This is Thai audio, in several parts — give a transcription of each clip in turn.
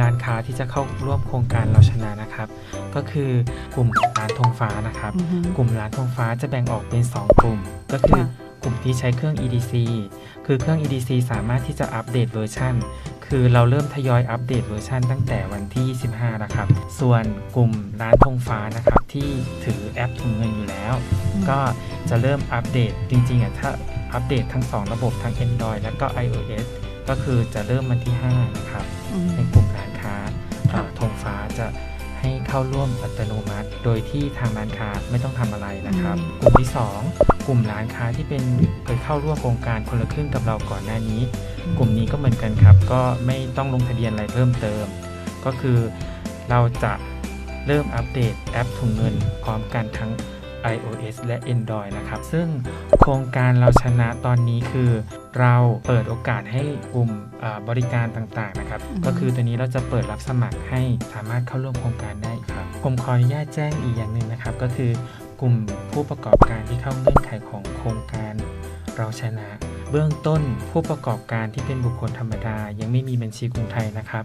ร้านค้าที่จะเข้าร่วมโครงการเราชนะนะครับ ก็คือกลุ่มร้านธงฟ้านะครับ อือฮึ กลุ่มร้านธงฟ้าจะแบ่งออกเป็น 2 กลุ่ม ก็คือค่ะกลุ่มที่ใช้เครื่อง EDC คือเครื่อง EDC สามารถที่จะอัปเดตเวอร์ชันคือเราเริ่มทยอยอัปเดตเวอร์ชันตั้งแต่วันที่ 25 นะครับ ส่วนกลุ่มร้านธงฟ้านะครับ ที่ถือแอปถุงเงินอยู่แล้วก็จะเริ่มอัปเดตจริงๆอะถ้าอัปเดตทั้ง 2 ระบบทั้ง Android และก็ iOS ก็คือจะเริ่มวันที่ 5 นะครับอืมในกลุ่มร้านค้าค่ะอ่าธงฟ้าจะให้เข้าร่วมอัตโนมัติ โดยที่ทางร้านค้าไม่ต้องทำอะไรนะครับ กลุ่มที่ 2 กลุ่มร้านค้าที่เป็นเคยเข้าร่วมโครงการคนละครึ่งกับเราก่อนหน้านี้ กลุ่มนี้ก็เหมือนกันครับ ก็ไม่ต้องลงทะเบียนอะไรเพิ่มเติม ก็คือเราจะเริ่มอัปเดตแอปถุงเงินพร้อมกันทั้ง iOS และ Android นะครับ ซึ่งโครงการเราชนะตอนนี้คือ เราเปิดโอกาสให้กลุ่มอ่าบริการต่างๆนะครับอืมก็คือตัวนี้เราจะเปิดรับสมัครให้สามารถเข้าร่วมโครงการได้ครับผมขออนุญาตแจ้งอีกอย่างหนึ่งนะครับ ก็คือกลุ่มผู้ประกอบการที่เข้าเงื่อนไขของโครงการเราชนะ เบื้องต้นผู้ประกอบการที่เป็นบุคคลธรรมดา ยังไม่มีบัญชีกรุงไทยนะครับ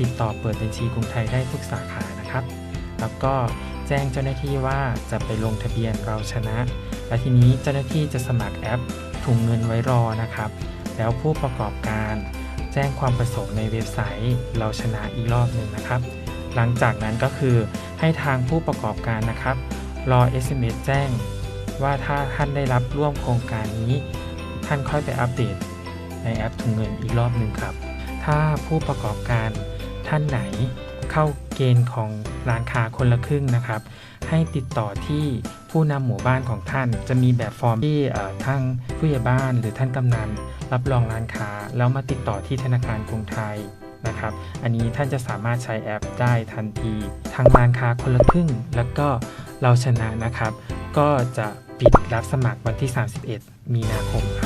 ติดต่อเปิดบัญชีกรุงไทยได้ทุกสาขานะครับ แล้วก็ แจ้งเจ้าหน้าที่ว่าจะไปลงทะเบียนเราชนะ และทีนี้เจ้าหน้าที่จะสมัครแอปถุงเงินไว้รอนะครับ แล้วผู้ประกอบการแจ้งความประสงค์ในเว็บไซต์เราชนะอีกรอบหนึ่งนะครับ หลังจากนั้นก็คือให้ทางผู้ประกอบการนะครับ รอ SMS แจ้ง ว่าถ้าท่านได้รับร่วมโครงการนี้ ท่านค่อยไปอัปเดตในแอปถุงเงินอีกรอบหนึ่งครับ ถ้าผู้ประกอบการท่านไหน เข้าเกณฑ์ของร้านค้าคนละครึ่งนะครับ ให้ติดต่อที่ผู้นำหมู่บ้านของท่าน จะมีแบบฟอร์มที่ทั้งผู้ใหญ่บ้านหรือท่านกำนันรับรองร้านค้า แล้วมาติดต่อที่ธนาคารกรุงไทยนะครับ อันนี้ท่านจะสามารถใช้แอปได้ทันทีทั้งร้านค้าคนละครึ่ง แล้วก็เราชนะนะครับ ก็จะปิดรับสมัครวันที่ 31 มีนาคมค